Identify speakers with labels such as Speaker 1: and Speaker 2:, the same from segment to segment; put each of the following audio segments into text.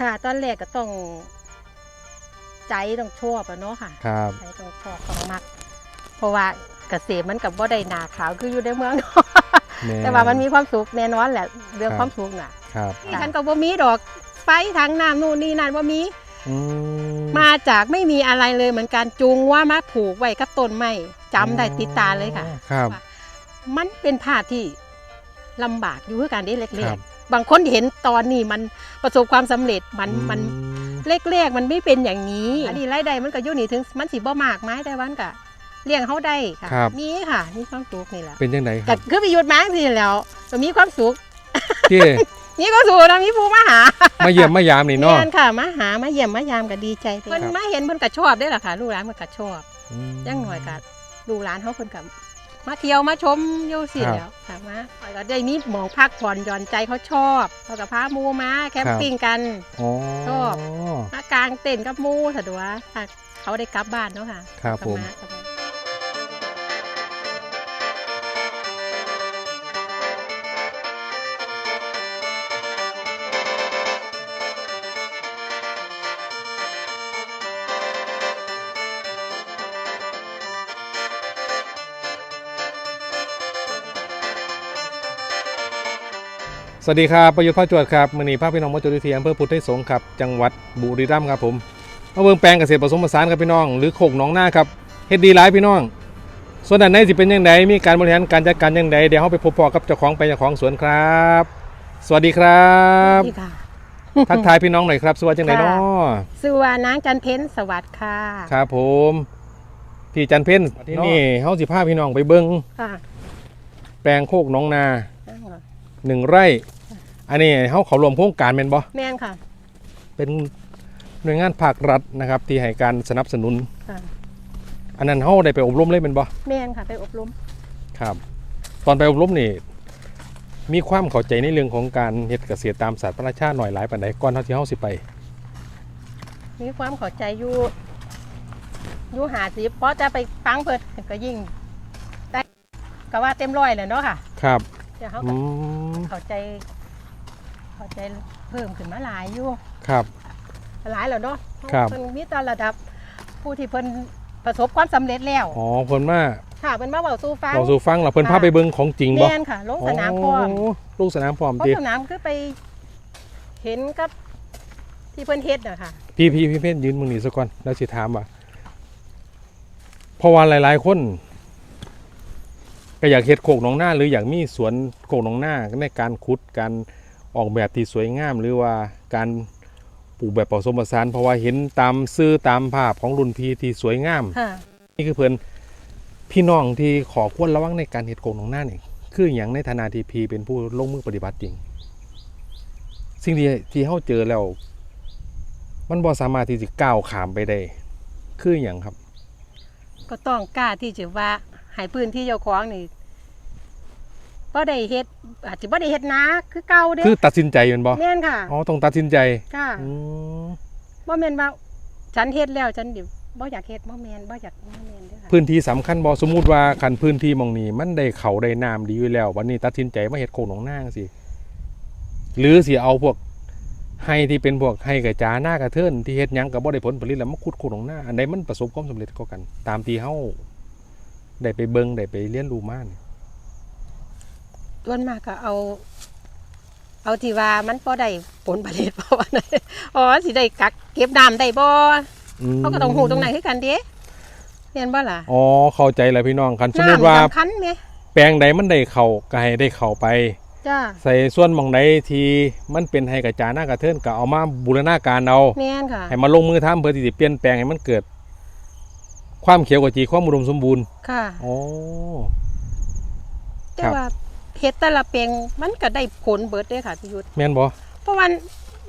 Speaker 1: ค่ะ ตอนแรกก็ต้อง ใจต้องชอบอะเนาะค่ะ
Speaker 2: ครับ
Speaker 1: ใจต้องชอบต้องมัก เพราะว่าเกษตรมันกับบ่ได้หนาขาวคืออยู่ในเมืองเนาะแต่ว่ามันมีความสุขแน่นอนแหละเรื่องความสุขน่ะ
Speaker 2: ครับ
Speaker 1: ที่ฉันก็บ่มีดอกไฟทางน้ำนู่นนี่นั่นบ่มี
Speaker 2: อืม
Speaker 1: มาจากไม่มีอะไรเลยเหมือนการจูงว่ามาผูกไว้กับต้นไม้จำได้ติดตาเลยค่ะ
Speaker 2: ครับ
Speaker 1: มันเป็นภาพที่ลำบากอยู่คือการได้เล็
Speaker 2: ครั
Speaker 1: ก
Speaker 2: บ
Speaker 1: ๆบางคนเห็นตอนนี้มันประสบความสำเร็จมันมัน
Speaker 2: อื
Speaker 1: เล็กๆมันไม่เป็นอย่างนี้ อันนี้รายได้มันก็อยู่นี่ถึงมันสิบ่มากไม้แต่วามันก็เลี้ยงเขาได้ค่ะ
Speaker 2: ครับ
Speaker 1: นี่ค่ะมีความสุขนี่แหละ
Speaker 2: เป็นยังไงค
Speaker 1: แต่
Speaker 2: รับ
Speaker 1: คือไปหยุดมาสิแล้วก็มีความสุข
Speaker 2: เจ้
Speaker 1: มีความสุขแล้วมีผู้มาหา
Speaker 2: มาเยี่ยมมายามนี่เนาะ
Speaker 1: แม่นค่ะมาหามาเยี่ยมมายามก็ดีใจเพิ่น
Speaker 2: ครับ
Speaker 1: มาเห็นเพิ่นก็ชอบได้อล่ะค่ะ ลูกหลานเพิ่นก็ชอบ
Speaker 2: อืม
Speaker 1: อยังหน่อยก็ดูร้านเขาเพิ่นกับ มาเที่ยวมาชมอยู่สิ
Speaker 2: ครับ
Speaker 1: แล้วค่ะมาข้อยก็ได้มีหมองพักผ่อนหย่อนใจเขาชอบเขากับพาหมูมาแคมปิ้งกัน
Speaker 2: อ๋อ
Speaker 1: ชอบ มากางเต็นท์กับหมูสะดวกค่ะเขาได้กลับบ้านเนาะค่ะ
Speaker 2: ครับผม
Speaker 1: กลับากลับา
Speaker 2: สวัสดีครับประยุทธ์พ่อจวดครับมือนีภาพพี่น้องมจดุทีอำเภอพุทธไทยสงฆ์ครับจังหวัดบุรีรัมย์ครับผมมาเบิ่งแปลงเกษตรผสมผสานครับพี่น้อง หรือโขกหนองหน้าครับเฮ็ดดีหลายพี่น้อง ส่วนด้านในสิเป็นยังไงมีการบริหารการจัดการยังไงเดี๋ยวเราไปพบปอกับเจ้าของไปลงเจ้าของสวนครับ สวัสดีครับ
Speaker 1: นี่ค่ะ
Speaker 2: ทักทายพี่น้องหน่อยครับสวัสดีจังไหนเนาะ
Speaker 1: ชื่อว่านางจันเพ็ญสวัสดิ์ค่ะ
Speaker 2: ครับผมพี่จันเพ็ญที่นี่เฮาสิพาพี่น้องไปเบิ่ง
Speaker 1: ค่ะ
Speaker 2: แปลงโคกหนองนา
Speaker 1: นั่งก่อน
Speaker 2: หนึ่งไร่ อันนี้เฮาเขารวมโครงการแม่นบ่
Speaker 1: แม่นค่ะ
Speaker 2: เป็นหน่วยงานภาครัฐนะครับ ที่ให้การสนับสนุน
Speaker 1: ค่ะ
Speaker 2: อันนั้นเฮาได้ไปอบรมเลยเป็นบ่
Speaker 1: แม่นค่ะ ไปอบรม
Speaker 2: ครับ ตอนไปอบรมนี่มีความเข้าใจในเรื่องของการเฮ็ดเกษตรตามศาสตร์พระราชาหน่อยหลายปานใดก่อนเฮาที่เฮาสิไป
Speaker 1: มีความเข้าใจอยู่อยู่หาสิเพราะจะไปฟังเพิ่นก็ยิ่งได้ก็ว่าเต็มร้อยเลยเนาะค่ะ
Speaker 2: ครับ
Speaker 1: เดี๋ยวเขา
Speaker 2: อื
Speaker 1: ก็
Speaker 2: ม
Speaker 1: เข้าใจ เข้าใจเพิ่มขึ้นมาหลายอยู่
Speaker 2: ครับ
Speaker 1: หลายแล้วเนาะ
Speaker 2: ครับ
Speaker 1: เพิ่นมีแตอนระดับผู้ที่เพิ่นประสบความสำเร็จแล้ว
Speaker 2: อ๋อเพิ่นมา
Speaker 1: ค่ะเพิ่นมาเว้าสู่ฟัง
Speaker 2: เราสู่ฟังแล้วเพิ่นพาไปเบิ่งของจริงบ่
Speaker 1: แม่นค่ะ ลงสนามพร้อม
Speaker 2: โลูกสนามพร้อม
Speaker 1: เพราะ
Speaker 2: ติ
Speaker 1: สนามคือไปเห็นกับที่เพิ่นเฮ็ดน่ะค่ะ
Speaker 2: พี่พี่พี่เพ่นยืนมึงนี่ซะก่อนแล้วสิถามว่าเพราะว่าหลาย ๆ คน ก็อยากเฮ็ดโคกหนองหน้าหรืออยากมีสวนโคกหนองหน้าในการขุดการออกแบบที่สวยงาม หรือว่าการปลูกแบบผสมผสานเพราะว่าเห็นตามซื้อตามภาพของรุ่นพี่ที่สวยงาม
Speaker 1: ค่ะ
Speaker 2: นี่คือเพิ่นพี่น้องที่ขอควรระวังในการเฮ็ดโคกหนองหน้านี่คืออย่างในฐานะที่พี่เป็นผู้ลงมือปฏิบัติจริง สิ่งที่ที่เฮาเจอแล้ว มันบ่สามารถที่จะก้าวขามไปได้คืออย่างครับ
Speaker 1: ก็ต้องกล้าที่จะว่าให้พื้นที่เจ้าของนี่ บ่ได้เฮ็ดอาจจะบ่ได้เฮ็ดนาคือเก่าเด้
Speaker 2: คือตัดสินใจแมันบ่
Speaker 1: แม่นค่ะ
Speaker 2: อ๋อต้องตัดสินใจ
Speaker 1: ค่ะ
Speaker 2: อืม
Speaker 1: บ่แม่นว่าฉันเฮ็ดแล้วฉันเดี๋ยวบ่อยากเฮ็ดบ่แม่นบ่อยากบ่แม่นเด้อค่ะ
Speaker 2: พื้นที่สำคัญบ่สมมุติว่าคันพื้นที่หมองนี้มันได้เขาได้น้ำดีอยู่แล้ว วันนี้ตัดสินใจมาเฮ็ดโคกหนองนาจังซี่หรือสิเอาพวกให้ที่เป็นพวกให้กระจาหน้ากระเทินที่เฮ็ดหยังก็บ่ได้ผลผลิตแล้วมาขุดโคกหนองนาอันใดมันประสบความสำเร็จกว่ากัน ตามที่เฮาได้ไปเบิ่งได้ไปเรียนรู้มานี่
Speaker 1: ส่วนมากก็เอา เอาที่ว่ามันบ่ได้ผลผลิตเพราะว่าไหนอ๋อสิได้กักเก็บน้ำได้บ่
Speaker 2: อืม
Speaker 1: เขาก็ต้องฮู้ตรงไหนคือกันเด้เห็นบ่ล่ะ
Speaker 2: อ๋อเข้าใจแล้วพี่น้องคันสมมุติว่า
Speaker 1: น้ำสำคัญแหม
Speaker 2: แปลงใดมันได้เข้าก็ให้ได้เข้าไป
Speaker 1: จ้า
Speaker 2: ใส่ส่วนหมองใดที่มันเป็นให้กระจาหน้ากระเทินก็เอามาบูรณาการเอา
Speaker 1: แม่นค่ะ
Speaker 2: ให้มาลงมือทำเพื่อที่จะเปลี่ยนแปลงให้มันเกิด ความเขียวกว่าจีความอุดมสมบูรณ์
Speaker 1: ค่ะ
Speaker 2: อ๋อ
Speaker 1: แต่
Speaker 2: ครับ
Speaker 1: ว่า เฮ็ดแต่ละแปลงมันก็ได้ผลเบิดเด้ค่ะพี่ยุทธ
Speaker 2: แม่นบ่
Speaker 1: เพราะว่า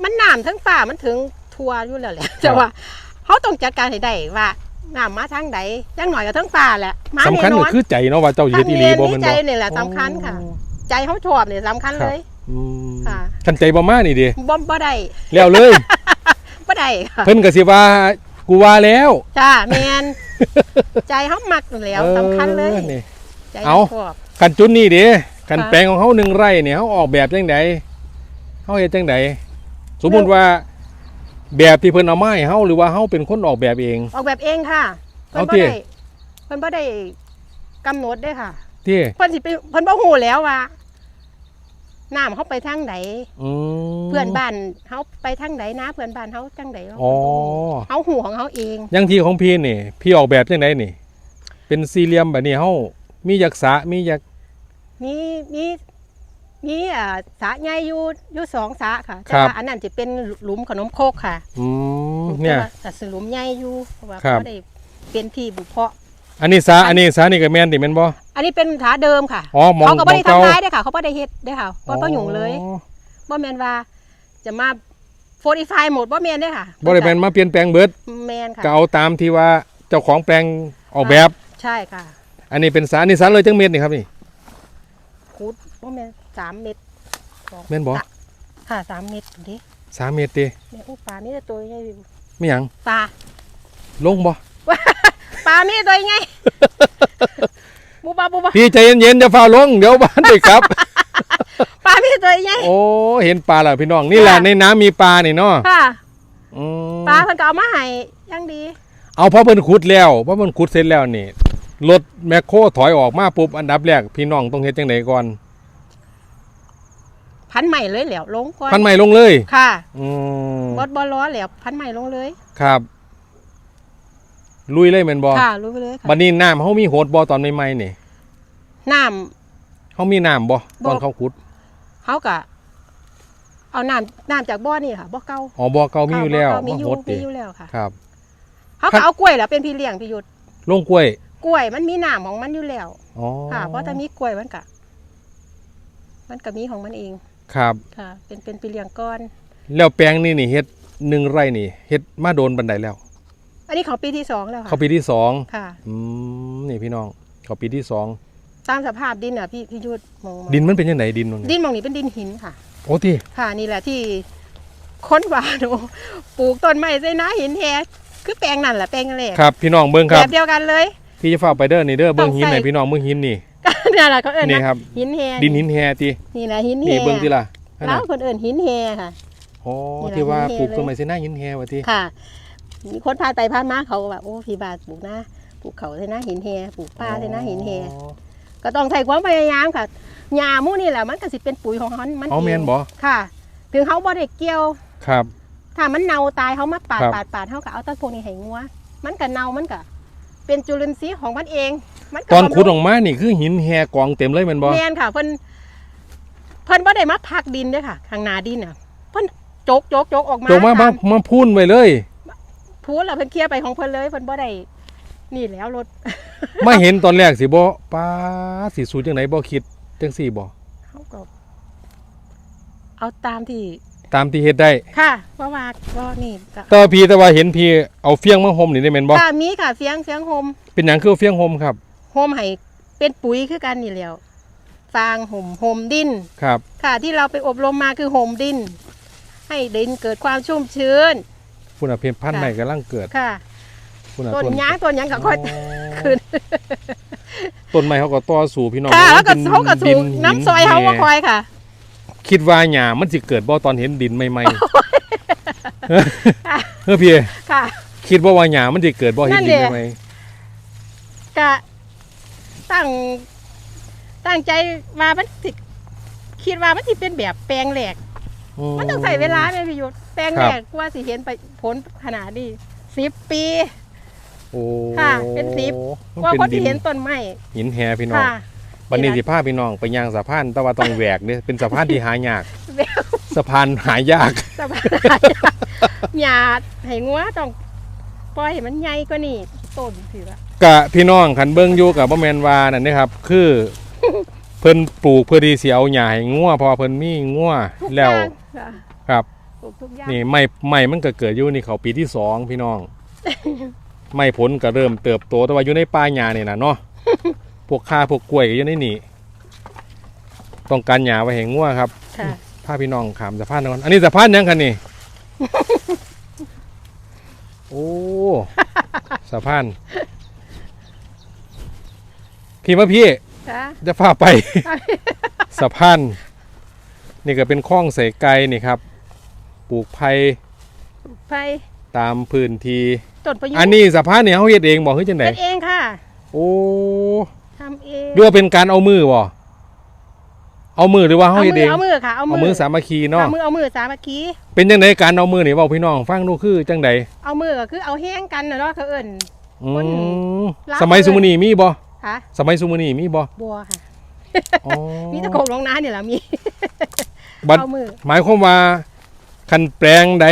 Speaker 1: มันน้ำทั้งป่ามันถึงทั่วอยู่แล้วแหละแต่ว่าเขาต้องจัดการให้ได้ว่าน้ำมาทางใดอยังหน่อยก็ทั้งป่าแหละมา
Speaker 2: สำคัญ
Speaker 1: แน่น
Speaker 2: ก็
Speaker 1: อน
Speaker 2: คือใจเนาะว่าเจ้าเฮ็ดอีหลีบ่
Speaker 1: มี
Speaker 2: แม่น
Speaker 1: ใจ
Speaker 2: บ่
Speaker 1: นี่แหละสำคัญค่ะ ใจเขาชอบเนี่ยสำคัญเลย
Speaker 2: อืม
Speaker 1: ค่ะ
Speaker 2: คันใจบ่มานี่ดิ
Speaker 1: บ่บ่ได้
Speaker 2: แล้วเลย
Speaker 1: บ่ได้ค่ะ
Speaker 2: เพิ่นก็สิว่ากูว่าแล้ว
Speaker 1: จ้าแมนใจเขามักแล้วสำคัญเลย
Speaker 2: ออนี่
Speaker 1: ใจ
Speaker 2: เอา
Speaker 1: เขาชอบ
Speaker 2: คันจุดนี้ดิ คัน
Speaker 1: ค่ะ
Speaker 2: แปลงของเฮาหนึ่งไร่เนี่ยเฮาออกแบบจังไดเฮาเฮ็ดจังไดสมมุติว่าแบบที่เพิ่นเอามาให้เฮาหรือว่าเฮาเป็นคนออกแบบเอง
Speaker 1: ออกแบบเองค่ะเพิ่น
Speaker 2: เอา
Speaker 1: บ่
Speaker 2: ติ
Speaker 1: ได้เพิ่นบ่ได้กำหนดเด้อค่ะ
Speaker 2: ที่
Speaker 1: เพิ่นสิไปเพิ่นบ่ฮู้แล้วว่าน้ำเขาไปทางไหน
Speaker 2: อืม
Speaker 1: เพื่อนบ้านเขาไปทางไหนนะ เพื่อนบ้านเขาจังไหน
Speaker 2: อ๋อ
Speaker 1: เขาหูของเขาเอง
Speaker 2: อยังที่ของพี่นี่ พี่ออกแบบจังไดนี่ เป็นสี่เหลี่ยมแบบนี้เฮามียักษะมียัก
Speaker 1: มีมีมีอ่าสระใหญ่อยู่อยู่สองสระค่ะ แต่
Speaker 2: ครับ
Speaker 1: ว่าอันนั้นจะเป็นหลุมขนมโคกค่ะ
Speaker 2: อืมเนี่ย
Speaker 1: แต่ว่าแต่สหลุมใหญ่อยู่เพราะว่า
Speaker 2: ครับ
Speaker 1: เขาได้เป็นที่บุเพาะ
Speaker 2: อันนี้สาอันนี้สานี่ก็แม่นติแม่นบ่
Speaker 1: อันนี้เป็นฐาเดิมค่ะ
Speaker 2: อ๋อหมอง
Speaker 1: เขาก็
Speaker 2: หม
Speaker 1: ไม่
Speaker 2: อง
Speaker 1: ได้
Speaker 2: เก่า
Speaker 1: ทำร้ายได้อค่ะ เขาไม่ได้เฮ็ดได้อค่ะบ่บ่หยุ่งเลย
Speaker 2: อ๋อ
Speaker 1: บ่แมนว่าจะมาโฟร์ไฟหมดบ่แมนได้อค่ะ
Speaker 2: บ่ได้แม่นมาเปลี่ยนแปลงเบิด
Speaker 1: แมนค่ะ
Speaker 2: ก็เอาตามที่ว่าเจ้าของแปลงออกแบบ
Speaker 1: ใช่ค่ะ
Speaker 2: อันนี้เป็นสาอันนี้สาเลยจังเม็ดนี่ครับนี่
Speaker 1: คูดบ่แมนสามเม็ดสอง
Speaker 2: แม่นบ่
Speaker 1: ค่ะสามเม็ดดิ
Speaker 2: สามเม็ดติ
Speaker 1: เนี่ยโอ้ปลามีแต่ตัวใหญ่อยู่
Speaker 2: ไม่หยัง
Speaker 1: ปลา
Speaker 2: ลงบ่
Speaker 1: ปลามีแต่ตัวใหญ่บูบาบูบา
Speaker 2: พี่ใจเย็นๆอย่าฟ้าลงเดี๋ยวบ้านได้ครับ
Speaker 1: ปลามีแต่ตัวใหญ่
Speaker 2: โอ้เห็นปลาแล้วพี่น้องนี่แหละ
Speaker 1: ค่ะ
Speaker 2: ในน้ำมีปลานี่เนาะ
Speaker 1: ค่ะ
Speaker 2: อืม
Speaker 1: ปลาเพิ่นก็เอามาให้อยังดี
Speaker 2: เอาพอเพิ่นขุดแล้วพอเพิ่นขุดเสร็จแล้วนี่รถแมคโครถอยออกมาปุ๊บอันดับแรกพี่น้องต้องเฮ็ดจังไดก่อน
Speaker 1: พันใหม่เลยแหล้วลงก่อน
Speaker 2: พันใหม่ลงเลย
Speaker 1: ค่ะ
Speaker 2: อืม
Speaker 1: บดบอล้อแหล้วพันใหม่ลงเลย
Speaker 2: ครับ ลุยเลยแม่นบ่
Speaker 1: ค่ะรู้ไปเลยค่ะ
Speaker 2: บัดนี้น้ำเฮามีโหดบ่ตอนใหม่ๆนี่
Speaker 1: น้
Speaker 2: เฮามีน้ำบ่ตอน
Speaker 1: บ่
Speaker 2: เขาขุดำ
Speaker 1: เขากะเอาน้ำน้ำจากบ่อนี่ค่ะบ่อเก่า
Speaker 2: อ๋อบ่เก่ามีอยู่แล้ว
Speaker 1: บ่เก่ามี
Speaker 2: มา
Speaker 1: อยู่
Speaker 2: โหด
Speaker 1: มี
Speaker 2: ติ
Speaker 1: อยู่แล้วค่ะ
Speaker 2: ครับ
Speaker 1: เขา
Speaker 2: ครั
Speaker 1: ก็
Speaker 2: บ
Speaker 1: เอากล้วยแหล้วเป็นพี่เลี้ยงพี่ยุทธ
Speaker 2: ลงกล้วย
Speaker 1: กล้วยมันมีน้ำของมันอยู่แล้ว
Speaker 2: อ๋อ
Speaker 1: ค่ะ เพราะถ้ามีกล้วยมันกะ มันก็มีของมันเอง
Speaker 2: ครับ
Speaker 1: ค่ะ เป็นเป็นพี่เลี้ยงก้อน
Speaker 2: แล้วแปลงนี่นี่เฮ็ดหนึ่งไร่นี่เฮ็ดมาโดนบันไดแล้ว
Speaker 1: อันนี้ของปีที่สองแล้วค่ะ
Speaker 2: เขาปีที่สอง
Speaker 1: ค่ะ
Speaker 2: อืมนี่พี่น้องเขาปีที่สอง
Speaker 1: ตามสภาพดินอะพี่พี่ยุทธมองมา
Speaker 2: ดินมันเป็นยังไงดินตรงนี้
Speaker 1: ดินหมองนี้เป็นดินหินค่ะ
Speaker 2: โอ้ที่
Speaker 1: ค่ะนี่แหละที่ค้นว่าหนูปลูกต้นไม้ใส่น้าหินแฮคือแปลงนั่นแหละแปลงแรก
Speaker 2: ครับ พี่น้องเบิ้งค
Speaker 1: แบ
Speaker 2: รับบ
Speaker 1: เดียวกันเลย
Speaker 2: พี่จะฝากไปเด้อนี่เด้อเบิ้งหิน
Speaker 1: ต้อง
Speaker 2: ไหน
Speaker 1: ใส่
Speaker 2: พี่น้องเบิ้งหินนี่
Speaker 1: ก็ เนี่ยแหละเขาเอิ้น
Speaker 2: นี่
Speaker 1: นะครับหินแฮ
Speaker 2: ดินหินแฮตี
Speaker 1: นี่แหละหินแฮ
Speaker 2: นี่เบิ้งที่ล่ะนั่น
Speaker 1: แล้ว
Speaker 2: น่ะ
Speaker 1: คนเอิ้นหินแฮค่ะ
Speaker 2: โอ้
Speaker 1: นี่แหละ
Speaker 2: ที่ว่า
Speaker 1: หินแฮ
Speaker 2: ปลูกต้น
Speaker 1: เลย
Speaker 2: ไม้เส้นหน้าหินแฮวะที่
Speaker 1: ค่ะ มีคนผ่านไปผ่านมาเขาก็แบบโอ้พี่บาทปลูกนะปลูกเขาใส่น้าหินแฮปลูกป้าใส่น้าหินแฮ
Speaker 2: อ๋อ
Speaker 1: ก็ต้องใช้ความพยายามค่ะหญ้าหมู่นี่แหละมันก็สิเป็นปุ๋ยของมันมัน
Speaker 2: เอาแมนบ่
Speaker 1: ค่ะ ถึงเขาบ่ได้เกี่ยว
Speaker 2: ครับ
Speaker 1: ถ้ามันเน่าตายเขามาปาด
Speaker 2: ครับ
Speaker 1: ปาดปาดเขาก็เอาต้นพวกนี้ให้งัวมันก็เน่ามันก็ เป็นจุลินทรีย์ของมันเอง มันก็
Speaker 2: ตอนขุด
Speaker 1: บำ
Speaker 2: อ
Speaker 1: รุง
Speaker 2: อกมานี่คือหินแฮกองเต็มเลยแมันบ่
Speaker 1: แมนค่ะเพิ่นเพิ่นบ่ได้มาพักดินเด้วยค่ะข้างหน้าดินน่ะเพิ่นโจกโจกโจกออกมา
Speaker 2: จงมามา
Speaker 1: ตาม
Speaker 2: มาพูนไว้เลย
Speaker 1: พูดแล้วเพิ่นเคลียร์ไปของเพิ่นเลยเพิ่นบ่ได้นี่แล้วรถ
Speaker 2: มาเห็นตอนแรกสิบ่ป้าดสิสูจังไหนบ่คิดจังสี่บ่
Speaker 1: เขาก็เอาตามที่
Speaker 2: ตามที่เฮ็ดได้
Speaker 1: ค่ะว่าว่าก็นี่ก็
Speaker 2: แต่ว่าพี่แต่ว่าเห็นพี่เอาเฟี้ยงมาห่มนี่ได้แม่นบ่
Speaker 1: ค่ะมีค่ะเฟียงเฟียงโฮม
Speaker 2: เป็นหยังคือเอาเฟี้ยงห่มครับ
Speaker 1: โฮมให้เป็นปุ๋ยคือกันนี่แหล้วฟางห่มโฮมดิน
Speaker 2: ครับ
Speaker 1: ค่ะที่เราไปอบรมมาคือโฮมดิน ให้ดินเกิดความชุ่มชื้น
Speaker 2: พุ่นน่ะเพียนพันธุ์
Speaker 1: ค่ะ
Speaker 2: ใหม่กำลังเกิด
Speaker 1: ค่ะ
Speaker 2: พุ่นน่ะ
Speaker 1: ต้น
Speaker 2: ต้น
Speaker 1: หญ้าต้นหยังก็ค่อยขึ้น
Speaker 2: ต้นไม้เขาก็ต่อสู่พี่น้อง
Speaker 1: ค่ะแล้วก็
Speaker 2: ดิน
Speaker 1: เขาก็สู
Speaker 2: ดิ
Speaker 1: งน้ำซอยเขา
Speaker 2: หิ
Speaker 1: ก็คอยค่ะ
Speaker 2: คิดว่าหญ้ามันสิเกิดบ่ตอนเห็นดินใหม่
Speaker 1: ค่ะ
Speaker 2: ๆเฮ้อพี่
Speaker 1: ค่ะ
Speaker 2: คิดว่าว่าหญ้ามันสิเกิดบ่เห็น
Speaker 1: นั่น
Speaker 2: ดิน
Speaker 1: แหละ
Speaker 2: ใหม่
Speaker 1: ก็ตั้งตั้งใจว่ามันสิคิดว่ามันสิเป็นแบบแปลงแหลก
Speaker 2: ๆ
Speaker 1: มันต้องใส่เวลาไหมพี่ยุทธแปลง
Speaker 2: ค
Speaker 1: แห
Speaker 2: รั
Speaker 1: ล
Speaker 2: บ
Speaker 1: กกว่าสิเห็นไปผลขนาดนี้สิบปี
Speaker 2: โอ้
Speaker 1: ค่ะ เป็นสิบ
Speaker 2: มัน
Speaker 1: กว่า
Speaker 2: เป็น
Speaker 1: คน
Speaker 2: ดิ
Speaker 1: ที่
Speaker 2: น
Speaker 1: เห็นต้นไม้
Speaker 2: หินแฮพี่น้อง
Speaker 1: ค่ะ
Speaker 2: วันนี้
Speaker 1: นี่
Speaker 2: สิ
Speaker 1: ล่ะ
Speaker 2: พาพี่น้องไปย่างสะพานแต่ว่าต้องแหวกเด้เป็นสะพานที่หายาก
Speaker 1: แวว
Speaker 2: สะพานหายาก
Speaker 1: สบายหยาดให้งัวต้องปล่อยให้มันใหญ่กว่านี่ต้นสิละ
Speaker 2: กะพี่น้องคันเบิ่งอยู่กับบ่แม่นว่านั่นเด้ครับ คือ เพิ่นปลูกเพื่อที่สิเอาหญ้าให้งัวเพราะว่าเพิ่นมีงัว
Speaker 1: ทุก
Speaker 2: แล้ว
Speaker 1: อย่างค่ะ
Speaker 2: ครับ
Speaker 1: ปลูกทุกอย่าง
Speaker 2: นี่ไม่ไม่มันก็เกิดอยู่นี่เขาปีที่สองพี่น้อง ไม่ผลก็เริ่มเติบโตแต่ว่าอยู่ในป่าหญ้านี่นะเนาะ พวกข้าพวกกล้วยก็อยู่ในนี่ต้องการหญ้าไว้ให้งัวครับ
Speaker 1: ค่ะ
Speaker 2: พาพี่น้องขามสะพานก่อนอันนี้สะพานยังคันนี่ โอ้สะพานพี่มาพี่
Speaker 1: ค่ะ
Speaker 2: จะพาไป สะพานนี่ก็เป็นคลองใส่ไก่นี่ครับ ปลูกไผ่
Speaker 1: ไผ่
Speaker 2: ตามพื้นที่
Speaker 1: ต้นประยุกต์
Speaker 2: อันนี้สะพานเนี่ยเฮาเฮ็ดเองบ่เฮ้ยจังได๋
Speaker 1: เป็นเองค่ะ
Speaker 2: โอ้
Speaker 1: ทำเอง
Speaker 2: หรือว่าเป็นการเอามือบ่เอามือหรือว่าเฮา
Speaker 1: เอา
Speaker 2: เฮ็ด
Speaker 1: มื
Speaker 2: เอ
Speaker 1: องเอามือค่ะเอา
Speaker 2: เอามือสามัคคีเนาะ
Speaker 1: เอามือเอามือสามัคคี
Speaker 2: เป็นจังไดการเอามือนี่เว้าพี่น้องฟังดูคือจังได
Speaker 1: เอามือก็คือเอาแห้งกันน่ะเนาะเขาเอิ้น
Speaker 2: อื
Speaker 1: คน
Speaker 2: ม
Speaker 1: รัก
Speaker 2: สมัยซุมื้อนี้มีบ่
Speaker 1: ค่ะ
Speaker 2: สมัยซุมื้อนี้มีบ่
Speaker 1: บัวค่ะ
Speaker 2: อ๋อ
Speaker 1: มีตะโกงลงน้าเนี่ยแหละมี
Speaker 2: บัด
Speaker 1: เอามือ
Speaker 2: หมายความว่าคันแปลงใด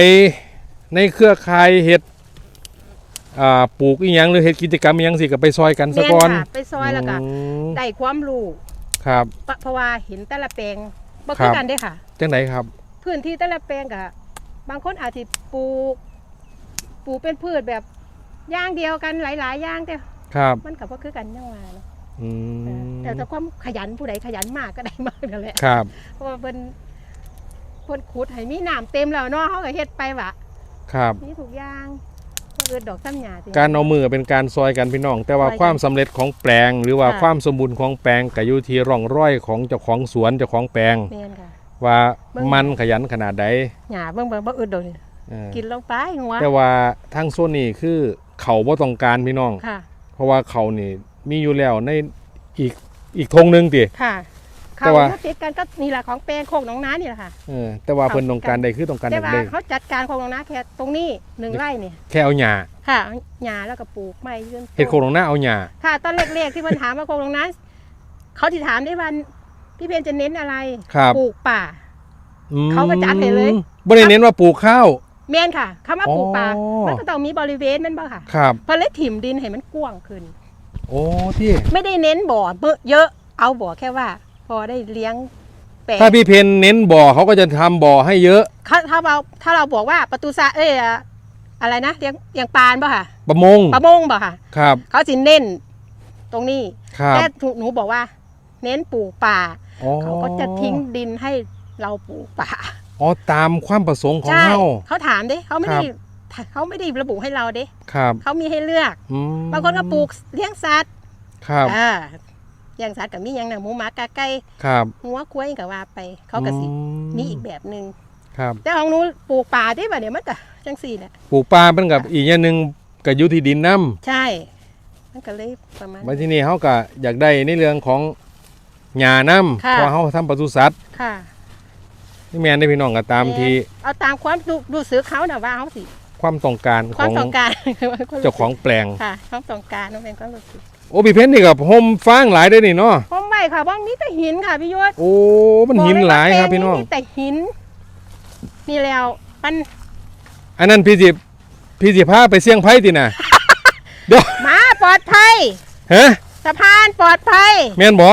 Speaker 2: ในเครือข่ายเฮ็ด อ่าปลูกอีหยังหรือเฮ็ดกิจกรรมอีหยังสิก็ไปซอยกันซะ
Speaker 1: แม่น
Speaker 2: ก่อน
Speaker 1: ค่ะไปซอยแล้วก็
Speaker 2: อืม
Speaker 1: ได้ความรู้
Speaker 2: ครับ
Speaker 1: ปะเพราะว่าเห็นแต่ละแปลงบ่
Speaker 2: ครั
Speaker 1: คือบ กันเด้ค่ะ
Speaker 2: จังไดครับ
Speaker 1: พื้นที่แต่ละแปลงก็บางคนอาจสิปลูกปลูกเป็นพืชแบบอย่างเดียวกันหลายๆอย่างแต่
Speaker 2: ครับ
Speaker 1: มันก็บ่คือกันยังว่าเนาะ
Speaker 2: อืม
Speaker 1: แต่แต่ความขยันผู้ใดขยันมากก็ได้มากนั่นแหละ
Speaker 2: ครับ
Speaker 1: เพราะว่าเพิ่นเพิ่นขุดให้มีน้ำเต็มแล้วเนาะเฮาก็เฮ็ดไปวะ
Speaker 2: ครับ
Speaker 1: มีทุกอย่างบ่ เอิดดอกซ้ำหญ้าสิ
Speaker 2: การเอามือเป็นการซอยกันพี่น้อง แต่ว่า
Speaker 1: ซอยกัน
Speaker 2: ความสำเร็จของแปลง หรือว่า
Speaker 1: ค่ะ
Speaker 2: ความสมบูรณ์ของแปลงก็อยู่ที่ร่องรอยของเจ้าของสวนเจ้าของแปลง
Speaker 1: แม่นค่ะ
Speaker 2: ว่า
Speaker 1: เบิ่ง
Speaker 2: มันขยันขนาดใด
Speaker 1: หญ้าเบิ่งเบิ่งบ่อึดดอกนี่
Speaker 2: เออ
Speaker 1: กินลงไปหัว
Speaker 2: แต่ว่าทางโซนนี้คือเขาบ่ต้องการพี่น้อง
Speaker 1: ค่ะ
Speaker 2: เพราะว่าเขานี่มีอยู่แล้วในอีกอีกธงหนึงติ
Speaker 1: ค่ะ
Speaker 2: แต่
Speaker 1: เขา
Speaker 2: ว่า
Speaker 1: อยู่ติดกันก็นี่แหละของแปลงโคกหนองน้านี่แหละค่ะ
Speaker 2: เออแต่ว่า
Speaker 1: เขา
Speaker 2: เพิ่นต้องการใดคือต้องการ
Speaker 1: แต่
Speaker 2: แบบ
Speaker 1: ว่า
Speaker 2: ใด
Speaker 1: เขาจัดการโคกหนองน้าแค่ตรงนี้หนึ่งไร่เนี่ย
Speaker 2: แค่เอาหญ้า
Speaker 1: ค่ะหญ้าแล้วก็ปลูกไม้ยืนต้น
Speaker 2: เฮ็ดโครงหน้าเอาหญ้า
Speaker 1: ค่ะตอนแรกๆที่เพิ่นถามว่าโคกหนองน้าเขาที่ถามได้วันพี่เพนจะเน้นอะไร
Speaker 2: ครับ
Speaker 1: ปลูกป่า
Speaker 2: อืม
Speaker 1: เขาก็จัดให้เลย
Speaker 2: บ่ได้เน้นว่าปลูกข้าว
Speaker 1: แม่นค่ะคำว่าปลูกป่า
Speaker 2: อ๋อ
Speaker 1: มันก็ต้องมีบริเวณแมันบ่ค่ะ
Speaker 2: ครับ
Speaker 1: เพอเลยถิ่มดินให้มันกว้างขึ้น
Speaker 2: โอ้ที่
Speaker 1: ไม่ได้เน้นบ่อเยอะเอาบ่อแค่ว่า พอได้เลี้ยงแปลง
Speaker 2: ถ้าพี่เพนเน้นบ่อเขาก็จะทำบ่อให้เยอะ
Speaker 1: ถ้าถ้าเราถ้าเราบอกว่าประตูสระเอ้ยอะอะไรนะเลี้ยงเลี้ยงปลาบ่ค่ะ
Speaker 2: ประมง
Speaker 1: ประมงบ่ค่ะ
Speaker 2: ครับ
Speaker 1: เขาสิเน้นตรงนี้
Speaker 2: ครับ
Speaker 1: แต่หนูบอกว่า เน้นปลูกป่า
Speaker 2: อ๋อ
Speaker 1: เขาก็จะทิ้งดินให้เราปลูกป่า
Speaker 2: อ๋อตามความประสงค์ของ
Speaker 1: ใช่
Speaker 2: เฮา
Speaker 1: เขาถามเด้เขาไม่
Speaker 2: ครั
Speaker 1: ได้
Speaker 2: บ
Speaker 1: เขาไม่ได้ระบุให้เราเด้
Speaker 2: ครับ
Speaker 1: เขามีให้เลือก
Speaker 2: อืม
Speaker 1: บางคนก็ปลูกเลี้ยงสัตว์
Speaker 2: ครับ
Speaker 1: อ่า เลี้ยงสัตว์กับมีอย่างหนึ่งหมูหมากาไก่
Speaker 2: ครับ
Speaker 1: หัวควายก็ว่าไป เขาก็สิ
Speaker 2: อื
Speaker 1: มีอีกแบบหนึ่ง
Speaker 2: ครับ
Speaker 1: แต่ของหนูปลูกป่าที่แบบเนี้ยมันก็จังสี่แหละ
Speaker 2: ปลูกปลาเป็นกับอีกอย่างหนึงก็อยู่ที่ดินน้
Speaker 1: ใช่ มันก็เลยประมาณำ
Speaker 2: มาที่นี่เฮาก็อยากได้ในเรื่องของหญ้าน้ำ
Speaker 1: ค่ะ
Speaker 2: เพราะเฮาทำปศุสัตว์
Speaker 1: ค่ะ
Speaker 2: นี่แม่นได้พี่น้องก็ตามที่
Speaker 1: เอาตามความดูดูซื้อเขาน่ะว่าเขาสิ
Speaker 2: ความต้องการข
Speaker 1: ความ
Speaker 2: อง
Speaker 1: ต้องการ
Speaker 2: เจ้าของแปลง
Speaker 1: ค่ะความต้องการนั่นเป็นความรู้สึก
Speaker 2: โอ้พี่เพนนี่กับโฮมฟางหลายได้นี่เนาะ
Speaker 1: พร้อมไว้ค่ะบ้างมีแต่หินค่ะพี่ยศ
Speaker 2: โอ้มันหินหลายครับพี่น้อง
Speaker 1: มีแต่หิน นี่แล้วมัน
Speaker 2: อันนั้นพี่สิพี่สิพาไปเสี่ยงไพ่ติน่ะเดี๋ยว
Speaker 1: หมาปลอดภัย
Speaker 2: ฮะ
Speaker 1: สะพานปลอดภัย
Speaker 2: แม่นบ่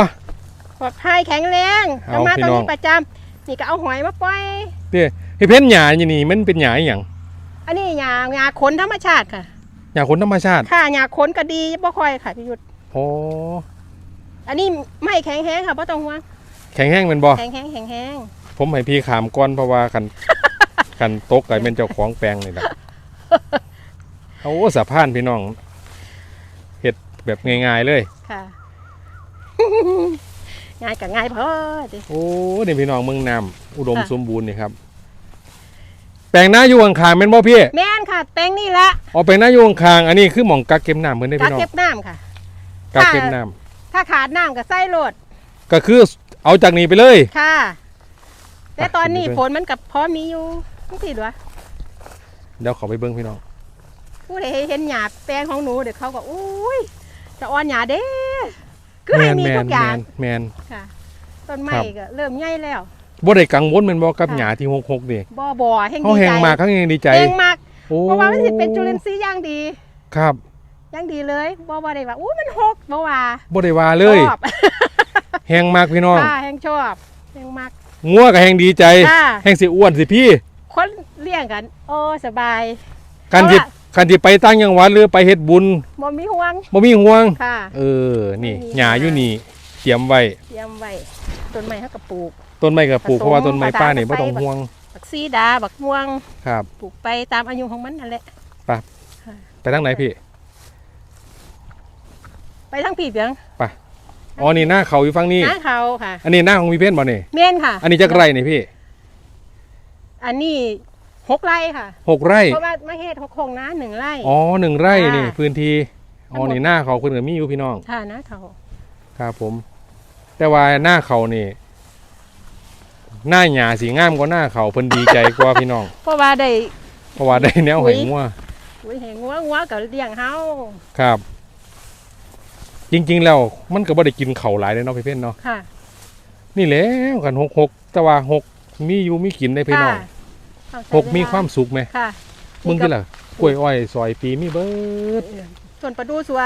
Speaker 1: ปลอดภัยแข็งแรง
Speaker 2: เอา
Speaker 1: ทำมา
Speaker 2: พี่
Speaker 1: ตรง
Speaker 2: น้อง
Speaker 1: นี้ประจำนี่ก็เอาหอยมาปล่อย
Speaker 2: เด้พี่เพนหญ้าอยู่นี่มันเป็นหญ้าอหย่าง
Speaker 1: อันนี้หญ้าหญ้าขนธรรมชาติค่ะ
Speaker 2: หญ้าคนธรรมชาติ
Speaker 1: ค่ะหญ้าขนก็ดีบ่ค่อยค่ะพี่ยุทธ
Speaker 2: โอ้
Speaker 1: อันนี้ไม่แข็งแห้งค่ะบ่ต้องห่วง
Speaker 2: แข็งแห้งแม่นบ่
Speaker 1: แข็งแห้งแข็งแห้ง
Speaker 2: ผมให้พี่ขามก่อนเพราะว่าคันคันตกก็เป็นเจ้าของแปลงนี่แหละโอ้สะพานพี่น้องเฮ็ดแบบง่ายๆเลย
Speaker 1: ค่ะง่ายกับง่ายพอดิ
Speaker 2: โอ้นี่พี่น้องเมืองน้ำอุดม
Speaker 1: ค่ะ
Speaker 2: สมบูรณ์นี่ครับ แปลงหน้าอยู่ข้างๆแม่นบ่พี่
Speaker 1: แม่นค่ะแตงนี่ละ
Speaker 2: อ๋อแปลงหน้าอยู่ข้างๆอันนี้คือหม่องกักเก็บน้ำเหมือนได้
Speaker 1: กา
Speaker 2: พี่น้อง
Speaker 1: เก็บน้ำค่ะ
Speaker 2: กักเก็บน้ำ
Speaker 1: ถ้าขาดน้ำก็ใส่โลด
Speaker 2: ก็คือเอาจากนี้ไปเลย
Speaker 1: ค่ะ แต่ตอนนี้
Speaker 2: ไปดู
Speaker 1: ฝนมันกับพอมีอยู่ทุกทีด้วย
Speaker 2: เดี๋ยวขอไปเบิ้งพี่น้อง
Speaker 1: ผู้ใดเห็นหยาแปลงของหนูเดี๋ยวเขาก็อุ้ยจะอ่อนหยาเด้คือให้มี
Speaker 2: แม
Speaker 1: ทุ
Speaker 2: น
Speaker 1: กอ
Speaker 2: แม
Speaker 1: ย่าง
Speaker 2: นแมน
Speaker 1: ค่ะต้นไม้
Speaker 2: ครับ
Speaker 1: ก็เริ่มใหญ่แล้ว
Speaker 2: บ่ได้กังวลแมันบ่กับ
Speaker 1: ค่ะ
Speaker 2: หญ้าที่หกๆนี่
Speaker 1: บ่บ่แห้ง
Speaker 2: เขา
Speaker 1: ดี
Speaker 2: แห
Speaker 1: ใจ
Speaker 2: งมากเขาแหงดีใจ
Speaker 1: แห้งมาก
Speaker 2: โอ้
Speaker 1: เพราะว่ามันสิเป็นจุลินทรีย์อย่างดี
Speaker 2: ครับ
Speaker 1: อ ย่างดีเลยบ่บ่ได้ว่าอู้มันหกบ่ว่า
Speaker 2: บ่ได้ว่าเลย
Speaker 1: ชอบ
Speaker 2: แหงมากพี่น้อง
Speaker 1: ค่ะแห้งชอบแห้งมาก
Speaker 2: งัวก็แหงดีใจ
Speaker 1: ค่ะ
Speaker 2: แหงสิอ้วนสิพี่
Speaker 1: คนเลี้ยงกัน โอ้สบาย
Speaker 2: กันสิ
Speaker 1: เพราะว่า
Speaker 2: กันสิไปตั้งจังหวัดหรือไปเฮ็ดบุญ
Speaker 1: บ่มีห่วง
Speaker 2: บ่มีห่วง
Speaker 1: ค่ะ
Speaker 2: เออนี่
Speaker 1: ไม่มี
Speaker 2: หญ้าอยู่นี่เตรียมไว้
Speaker 1: เตรียมไว้ต้นไม้เฮาก็ปลูก
Speaker 2: ต้นไม้ก็ปลูก
Speaker 1: ผสม
Speaker 2: เพราะว่าต้นไม้ป้านี่
Speaker 1: ผสม
Speaker 2: บ่ต้อง
Speaker 1: ไป
Speaker 2: ห่วง
Speaker 1: บักซีดาบักม่วง
Speaker 2: ครับ
Speaker 1: ปลูกไปตามอายุของมันนั่นแหละ
Speaker 2: ไปทางไหนพี่
Speaker 1: ไปทั้งปีเพียง
Speaker 2: อ๋อนี่หน้าเขาอยู่ฝั่งนี้
Speaker 1: หน้าเขาค่ะ
Speaker 2: อันนี้หน้าของพี่เพ่นบ่นี่
Speaker 1: เม่นค่ะ
Speaker 2: อันนี้จักไรนี่พี่
Speaker 1: อันนี้หกไร่ค่ะ
Speaker 2: หกไร่
Speaker 1: เพราะว่ามาเฮ็ดหกโคงนะหนึ่งไร่
Speaker 2: อ๋อหนึ่งไร่
Speaker 1: ค่ะ
Speaker 2: นี่ พื้นที่ อ๋อ
Speaker 1: ทั้งหมด
Speaker 2: นี่หน้าเขาเพิ่นก็มีอยู่พี่น้อง
Speaker 1: ค่ะนะเขา
Speaker 2: ครับผม แต่ว่าหน้าเขานี่หน้าหยาสีงามกว่าหน้าเขาเพิ่นดีใจกว่าพี่น้อง
Speaker 1: เพราะว่าได้
Speaker 2: เพราะว่าได้แนว
Speaker 1: อุ๊
Speaker 2: ไห
Speaker 1: ย
Speaker 2: งัว
Speaker 1: อุ้ยแหงงัวงัวกับเลี้ยงเฮา
Speaker 2: ครับ จริง ๆ แล้วมันก็บ่ได้กินเขาวหลายเลยเนาะพี่เพ่นเนาะ
Speaker 1: ค่ะ
Speaker 2: นี่แหล้วกันหกหกแต่ว่าหกมีอยู่มีกินได้พี่น้อง
Speaker 1: ค่ะเข้าใจ
Speaker 2: หกมีความสุขไหม
Speaker 1: ค่ะ
Speaker 2: มึงคือล่ะกล้วยอ้อยซอยปีมีเบิด
Speaker 1: ส่วนประดูสัว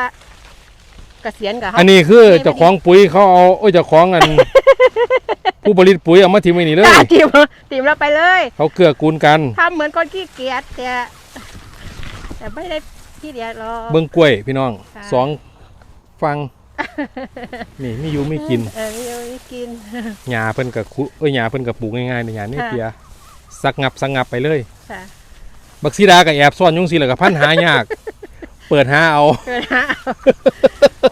Speaker 1: เกษียณกับ
Speaker 2: อันนี้คือเจ้าของปุ๋ยเขาเอาโอ้ยเจ้าของอัน ผู้ผลิตปุ๋ยเอามาทิ้งไว้นี่เลย
Speaker 1: ค่ะทีมทีมเราไปเลย
Speaker 2: เขาเกื้อกูลกัน
Speaker 1: ทำเหมือนคนขี้เกียจแต่แต่ไม่ได้ขี้เกียจหรอก
Speaker 2: เบิ่งกล้วยพี่น้อง
Speaker 1: ค่ะ
Speaker 2: สอง ฟัง นี่มีอยู่มีกิน
Speaker 1: เออมีอยู่มีกิน
Speaker 2: หญ้าเพิ่นกับคุเอ้ยหญ้าเพิ่นกับปลูกง่ายๆในหญ้านี่
Speaker 1: ค่ะ
Speaker 2: เพียสักงับสักงับไปเลย
Speaker 1: ค่ะ
Speaker 2: บักซีดากับแอบซ่อนอยุ่จั่งสิแล้วก็พันหายาก เปิดหาเอา
Speaker 1: เกิดหา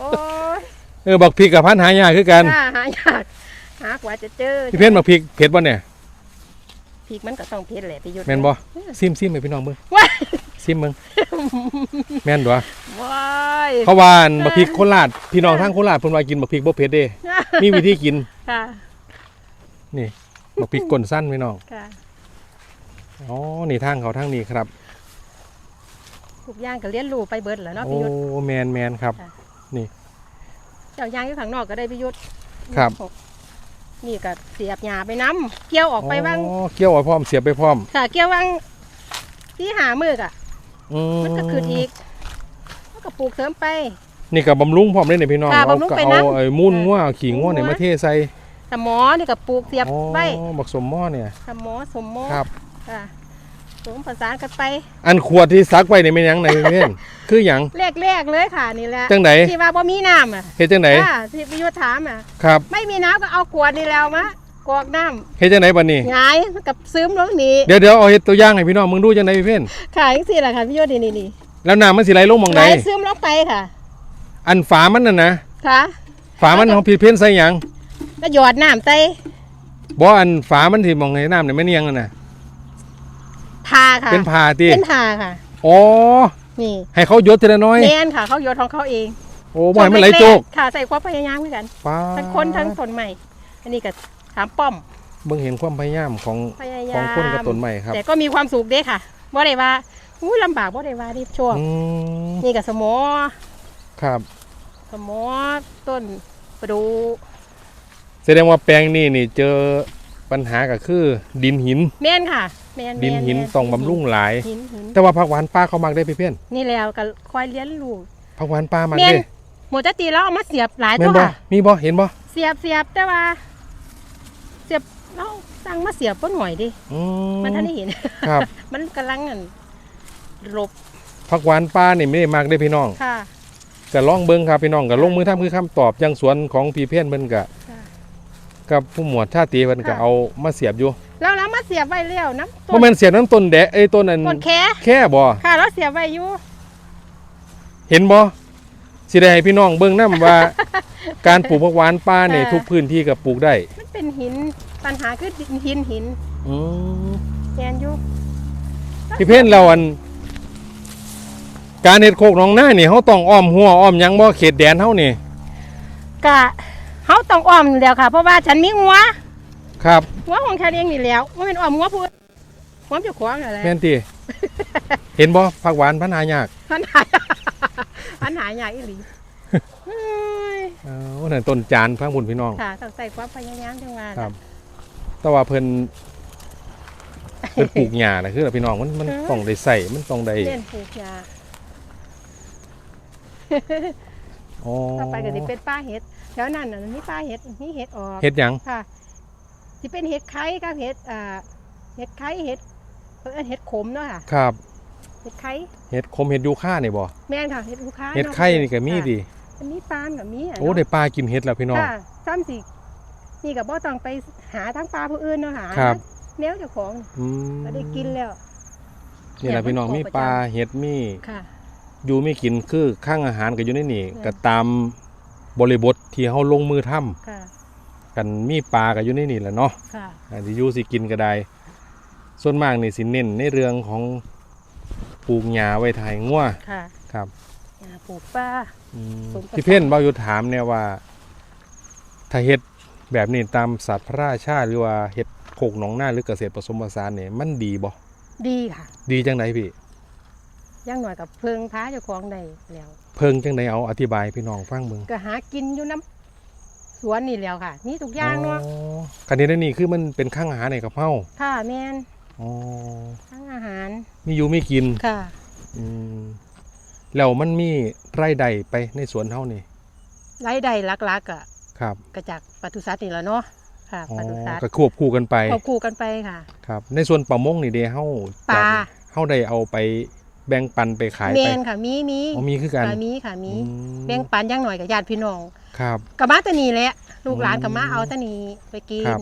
Speaker 1: โอ้ย
Speaker 2: เออบักพริกกับพันหายากคือกัน
Speaker 1: หาหายากหากว่าจะเจอ
Speaker 2: พี่เพ่นบักพริกเผ็ดบ่เนี่ย
Speaker 1: พริกมันก็ต้องเผ็ดแหละพี่ยุทธ
Speaker 2: แม่นบ่ซิมซิมให้พี่น้องเบิ่ง
Speaker 1: ว้าย
Speaker 2: ซิมเบิ่งแม่นบ่
Speaker 1: ว้าย
Speaker 2: เขาว่าอันบักพริกโคราชพี่น้องทางโคราชเพิ่นว่ากินบักพริกบ่เผ็ดเด้ มีวิธีกิน
Speaker 1: ค่ะ
Speaker 2: นี่บักพริกก้นสั้นพี่น้อง
Speaker 1: ค่ะ
Speaker 2: อ๋อ นี่ทางเขาทางนี้ครับ
Speaker 1: ทุกอย่างก็เลี้ยนรู้ไปเบิดแหล้วเนาะ
Speaker 2: โอ้
Speaker 1: พี่ยุทธ
Speaker 2: แมนแมนครับ
Speaker 1: เจ้ายางอยู่ข้างนอกก็ได้พี่ยุทธ
Speaker 2: ครับ
Speaker 1: นี่ก็เสียบหญ้าไปน้ำเกี่ยวออกไปบ้าง
Speaker 2: อ๋อเกี่ยวเอาพร้อมเสียบไปพร้อม
Speaker 1: ค่ะ เกี่ยวบ้างที่หามือกอะ
Speaker 2: อื
Speaker 1: มันก็คืออีกแล้วก็ปลูกเสริมไป
Speaker 2: นี่ก็บำรุงพร้อมเลยเนี่ยพี่น้อง
Speaker 1: ค่ะ
Speaker 2: เอา
Speaker 1: บำรุง
Speaker 2: ก็
Speaker 1: ไป
Speaker 2: เอา
Speaker 1: นะ
Speaker 2: ไอ้มูนงัวขี่งัวเนี่ย
Speaker 1: งัว
Speaker 2: มาเทใส่
Speaker 1: สมอนี่ก็ปลูกเสียบ
Speaker 2: อ๋อ
Speaker 1: ไว้
Speaker 2: บักสมหม้อเนี่ย
Speaker 1: สมอสมมอ
Speaker 2: ครับ
Speaker 1: ค่ะผสมผสานกันไป
Speaker 2: อันขวดที่ซักไว้เนี่ยเป็นหยังไหนเพื่อนคือหยัง
Speaker 1: แรกๆเลยค่ะนี่แหละ
Speaker 2: จังได
Speaker 1: ที่ว่าบ่มีน้ำอะ
Speaker 2: เฮ็ดจังได
Speaker 1: ค่ะที่พิยุทธถามอะ
Speaker 2: ครับ
Speaker 1: ไม่มีน้ำก็เอาขวดนี่แล้วมา กรอกน้
Speaker 2: เฮ็ดจังไดบัดนี้ำ
Speaker 1: หงายมันกับซึมลงนี่
Speaker 2: เดี๋ยวเดี๋ยวเอาเฮ็ดตัวอย่างให้พี่น้องมึงดูจังไดพี่เพื่อน
Speaker 1: ค่ะจังซี่แหละค่ะพิยุทธนี่นี่นี่
Speaker 2: แล้วน้ำมันสิไหลลงหมอง
Speaker 1: ไห
Speaker 2: ใด
Speaker 1: ลซึมลงไปค่ะ
Speaker 2: อันฝามันน่ะนะ
Speaker 1: ค่ะ
Speaker 2: ฝามันของพี่เพื่อนใส่หยัง
Speaker 1: แล้วหยอดน้ำใส่
Speaker 2: บ่อันฝามันที่มองให้น้ำเนี่ยไม่เนียงนั่นน่ะ
Speaker 1: ทาค่ะ
Speaker 2: เป็นผ้าติ
Speaker 1: เป็นทาค่ะ
Speaker 2: อ๋อ
Speaker 1: นี่
Speaker 2: ให้เขาหยศทีละน้อย
Speaker 1: แน่นค่ะ เขาหยอดของเขาเอง
Speaker 2: โอ้บ่ให้มันไหลโจก
Speaker 1: ค่ะใส่ความพยายามเหมือนกัน
Speaker 2: ป้า
Speaker 1: ทั้งคนทั้งต้นใหม่ อันนี้ก็ ถามป้อม
Speaker 2: เบิ่งเห็นความพยายามของ
Speaker 1: พยายา
Speaker 2: ของ
Speaker 1: ม
Speaker 2: คนกับต้นใหม่ครับ
Speaker 1: แต่ก็มีความสุขเด้ค่ะบ่ได้ว่าอู้ลำบากบ่ได้ว่าที่ช่วง
Speaker 2: อืม
Speaker 1: นี่กับสมอ
Speaker 2: ครับ
Speaker 1: สมอต้นประดู
Speaker 2: แสดงว่าแปลงนี้นี่เจอปัญหาก็คือดินหิน
Speaker 1: แม่นค่ะ แม่น
Speaker 2: ดิน
Speaker 1: แม่
Speaker 2: หิน
Speaker 1: แม่
Speaker 2: ต้องบำรุงหลาย
Speaker 1: หินหิน
Speaker 2: แต่ว่าผักหวานป้าเขามักได้พี่เพื่อน
Speaker 1: นี่แล้วก็คอยเลี้ยงลูก
Speaker 2: ผักหวานป้ามัก
Speaker 1: แม่น
Speaker 2: ได้
Speaker 1: หมดจะตีแล้วเอามาเสียบหลาย
Speaker 2: แม่
Speaker 1: ตั
Speaker 2: น
Speaker 1: ว
Speaker 2: บ่
Speaker 1: ค่ะ
Speaker 2: มีบ่เห็นบ่
Speaker 1: เสียบเสียบแต่ว่า เสียบเราตั้งมาเสียบบ่หน่อยดิ
Speaker 2: อื
Speaker 1: มันท่านได้เห็น
Speaker 2: ครับ
Speaker 1: มันกำลังอันหลบ
Speaker 2: ผักหวานป้านี่ไม่ได้มักได้พี่น้อง
Speaker 1: ค่ะ
Speaker 2: ก็ลองเบิ่งครับพี่น้องก็ลงมือทำคือคำตอบอย่างสวนของพี่เพื่อนเพิ่นก็
Speaker 1: ค่ะ
Speaker 2: กับผู้หมวดชาติเพิ่นก็
Speaker 1: ค่ะ
Speaker 2: เอามาเสียบอยู่
Speaker 1: แล้วเรามาเสียบไว้แล้วน้ำต้
Speaker 2: บ่แม่นเสียบน้ำต้นแดะเอ้ยต้นอัน
Speaker 1: ต้นแค่
Speaker 2: แค่บ่
Speaker 1: ค่ะ เราเสียบไว้อยู่
Speaker 2: เห็นบ่สิได้ให้พี่น้องเบิ่งนํว่า การปลูกผักหวานป้าเนี่ยทุกพื้นที่ก็ปลูกได้
Speaker 1: มันเป็นหิน ปัญหาคือหินหินหิน
Speaker 2: อืม
Speaker 1: แกนอยู่
Speaker 2: พี่เพ่นเราอัน การเฮ็ดโคกหนองนานี่เฮาต้องอ้อมหัวอ้อมหยังบ่เขตแดนเฮานี่
Speaker 1: กะเขาต้องอ้อมอยู่แล้วค่ะ เพราะว่าฉันมีงัว
Speaker 2: ครับ
Speaker 1: งัวของฉันเองนี่แล้วว่าเป็นอ้อมงัวพูดงัวเจ้าของอะไร
Speaker 2: แม่นติ เห็นบ่ผักหวานพันหายาก
Speaker 1: ปัญหาปัญหาใหญ่อีหลีเฮ้ย
Speaker 2: เออนั่นต้นจานพังบุญพี่น้อง
Speaker 1: ค่ะต้องใส่ความพยายามจังว่า
Speaker 2: ครับ แต่ว่าเพิ่นเพิ่นปลูกหญ้าน่ะคือพี่น้องมันมันต้องได้ใส่มันต้องได้
Speaker 1: เล่นปลูกยา
Speaker 2: อ๋อ
Speaker 1: ต่อไปก็จะเป็นป้าเห็ดแถวนั้นน่ะมีป้าเห็ดมีเห็ดออก
Speaker 2: เฮ็ดหยัง
Speaker 1: ค่ะที่เป็นเห็ดไข่กับเห็ดอ่าเห็ดไข่เห็ดเพิ่นเห็ดขมเนาะค่ะ
Speaker 2: ครับ
Speaker 1: เห็ดไข่
Speaker 2: เฮ็ดคมเฮ็ดยูค่านี่บ่
Speaker 1: แม่นค่ะเห็ดลูกค้า
Speaker 2: เฮ็ดไข่นี่ก็มีดิ
Speaker 1: อันนี้ปลากับมีะ
Speaker 2: โอ้
Speaker 1: เนาะ
Speaker 2: ได้ปลากินเฮ็ดแล้วพี่น้อง
Speaker 1: ค่ะซ้ำสินี่กับบ่ต้องไป หาทั้งปลาผู้อื่นเนาะหา
Speaker 2: ครับ
Speaker 1: แนวเจ้าของ
Speaker 2: อืม
Speaker 1: ก็ได้กินแล้ว
Speaker 2: นี่แหละพี่น้อง
Speaker 1: เนี่ย
Speaker 2: มี
Speaker 1: มัน
Speaker 2: ปลา
Speaker 1: ของประจำ
Speaker 2: เห็ดมี
Speaker 1: ค่ะ
Speaker 2: อยู่มีกินคือข้างอาหารก็อยู่ในนี่
Speaker 1: เนี่ย
Speaker 2: ก็ตามบริบทที่เฮาลงมือทำ
Speaker 1: ค่ะ
Speaker 2: กันมีปลาก็อยู่ในนี่แหละเนาะ
Speaker 1: ค่ะ
Speaker 2: อันที่อยู่สิกินก็ได้ ส่วนมากนี่สิเน้นในเรื่องของปลูกหญ้าไว้ถ่ายงัว
Speaker 1: ค่ะ
Speaker 2: ครับ
Speaker 1: อ่าปลูกป้า
Speaker 2: อืม
Speaker 1: สมประสงค์
Speaker 2: พี่เพ่นบ่อยู่ถามเนี่ยว่า ถ้าเฮ็ด แบบนี้ตามศาสตร์พระราชาหรือว่าเฮ็ดโคกหนองนาหรือเกษตรผสมผสานเนี่ยมันดีบ่
Speaker 1: ดีค่ะ
Speaker 2: ดีจังไดพี่
Speaker 1: อยังหน่อยกับเพิงพ้าเจ้าของได้แล้ว
Speaker 2: เพิ่งจังไดเอาอธิบายให้พี่น้องฟังเบิ่ง
Speaker 1: ก็หากินอยู่น้ำสวนนี่แล้วค่ะ นี่ทุกอย่างเนาะ
Speaker 2: อ๋อคันนี้นี่คือมันเป็นข้างอาหารในกระเพรา
Speaker 1: ค่ะแมน
Speaker 2: อ๋อ
Speaker 1: ทั้งอาหาร
Speaker 2: มีอยู่มีกิน
Speaker 1: ค่ะ
Speaker 2: อืมแล้วมันมีรายได้ไปในสวนเฮานี่
Speaker 1: รายได้หลักๆอะ
Speaker 2: ครับ
Speaker 1: ก็จากปศุสัตว์นี่แหละเนาะค่ะ
Speaker 2: อ๋อ
Speaker 1: ปศุสัตว์
Speaker 2: ก็ควบคู่กันไป
Speaker 1: ควบคู่กันไปค่ะ
Speaker 2: ครับ ในส่วนประมงนี่เด้เฮา
Speaker 1: ปลา
Speaker 2: เฮาได้เอาไปแบ่งปันไปขาย
Speaker 1: แม
Speaker 2: ไป
Speaker 1: นค่ะมีมี
Speaker 2: อ๋อมีคือกัน
Speaker 1: ค่ะมีค่ะมี
Speaker 2: อืม
Speaker 1: แบ่งปันอยังหน่อยกับญาติพี่น้อง
Speaker 2: ครับ
Speaker 1: กับมาแตะนีแหละลูกหลาน
Speaker 2: อืม
Speaker 1: กับมาเอาแตะนีไปกิน
Speaker 2: ครับ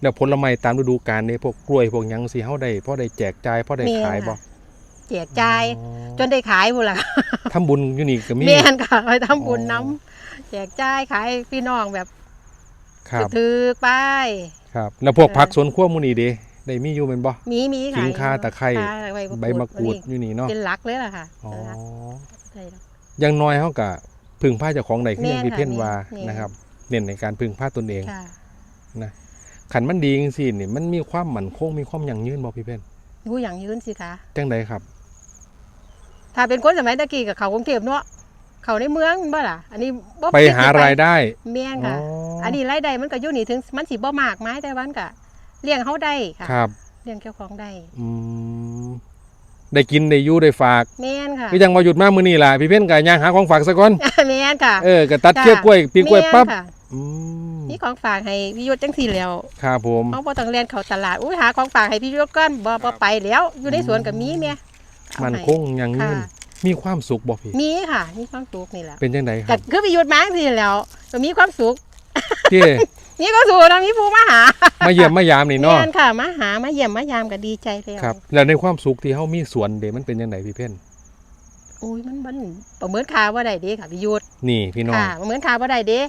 Speaker 2: แล้วผลไม้ตามฤดูกาลนี่พวกกล้วยพวกหยังสิเฮาได้พอได้แจกจ่ายพอได้
Speaker 1: แม่น
Speaker 2: ขายบ่
Speaker 1: ค่ะ แจกจ่ายจนได้ขายพุ่นล่ะ
Speaker 2: ทำบุญอยู่นี่ก็มี
Speaker 1: แม่นค่ะไปทำบุญ
Speaker 2: อ๋อ
Speaker 1: น้ำแจกจ่ายขายพี่น้องแบบ
Speaker 2: ครับ
Speaker 1: ถือๆไป
Speaker 2: ครับ แล้วพวก
Speaker 1: เออ
Speaker 2: ผักสวนครัวหมู่นี่เด้ได้มีอยู่แม่นบ่
Speaker 1: มีมี
Speaker 2: ขิ
Speaker 1: ขาย
Speaker 2: งข่าตะไคร้
Speaker 1: ค่ะใบ
Speaker 2: ใบมะกรูดอยู่นี่เนาะ
Speaker 1: เป็นหลักเลยล่ะค่ะ
Speaker 2: อ๋อ
Speaker 1: เป็นหลักใช่แล้ว
Speaker 2: อย่างน้อยเฮาก็พึ่งพาเจ้าของได้คือ
Speaker 1: แม่
Speaker 2: ยัง
Speaker 1: น
Speaker 2: พี่
Speaker 1: ค่ะ
Speaker 2: เพ่นว่า
Speaker 1: แม่น
Speaker 2: นะครับ เน้นในการพึ่งพาตนเอง
Speaker 1: ค่ะ
Speaker 2: ขันมันดีจังซี่นี่มันมีความมั่นคงมีความยั่งยืนบ่พี่เพ่น
Speaker 1: ดูอย่างยืนสิคะ
Speaker 2: จังไดครับ
Speaker 1: ถ้าเป็นคนสมัยตะกี้กับเขากรุงเทพเนาะเขาในเมืองบ่ล่ะ อันนี้บ่
Speaker 2: ไปหารายได้
Speaker 1: แม่นค่ะ
Speaker 2: อ๋ออ
Speaker 1: อันนี้รายได้มันก็อยู่นี่ถึงมันสิบ่มากไม้แต่วันก็เลี้ยงเขาได้ค่ะ
Speaker 2: ครับ
Speaker 1: เลี้ยงเจ้าของได้
Speaker 2: อืมได้กินได้อยู่ได้ฝาก
Speaker 1: แม่นค่ะ
Speaker 2: ก็ยังมาหยุดมามื้อนี้ล่ะพี่เพ่นก็ย่างหาของฝากซะก่อน
Speaker 1: แม่นค่ะ
Speaker 2: เออก็ตัด
Speaker 1: จ้ะ
Speaker 2: เชือกกล้วยปีกล้วย
Speaker 1: แม่น
Speaker 2: ปั๊บ
Speaker 1: ค่ะ
Speaker 2: อืม
Speaker 1: นี่ของฝากให้พี่ยุทธจังสี่แล้ว
Speaker 2: ครับผม
Speaker 1: เขาบ่ต้องเรียนเข้าตลาดอุ้ยหาของฝากให้พี่ยุทธก่อนบ่บ่ไปแล้ว อยู่ในสวนก็มีแม่เอา
Speaker 2: มัน
Speaker 1: ให้
Speaker 2: คงยั่งยืน
Speaker 1: ค่ะ
Speaker 2: มีความสุขบ่พี่
Speaker 1: มีค่ะ มีความสุขนี่แหละ
Speaker 2: เป็นจังไดค
Speaker 1: ก็
Speaker 2: รับ
Speaker 1: คือพี่ยุทธมาจังสี่แล้วก็มีความสุข
Speaker 2: เจ้
Speaker 1: มีความสุขนะมีผู้มาหา
Speaker 2: มาเยี่ยมมายามนี่เนาะ
Speaker 1: แม่นค่ะมาหามาเยี่ยมมายามก็ดีใจแล้ว
Speaker 2: ครับ แล้วในความสุขที่เฮามีสวนเด้มันเป็นจังไดพี่เพ่น
Speaker 1: โอ้ยมันมันประเมินค่าบ่ได้เด้ค่ะพี่ยุทธ
Speaker 2: นี่พี่น้อง
Speaker 1: ค่ะประเมินค่าบ่ได้เด้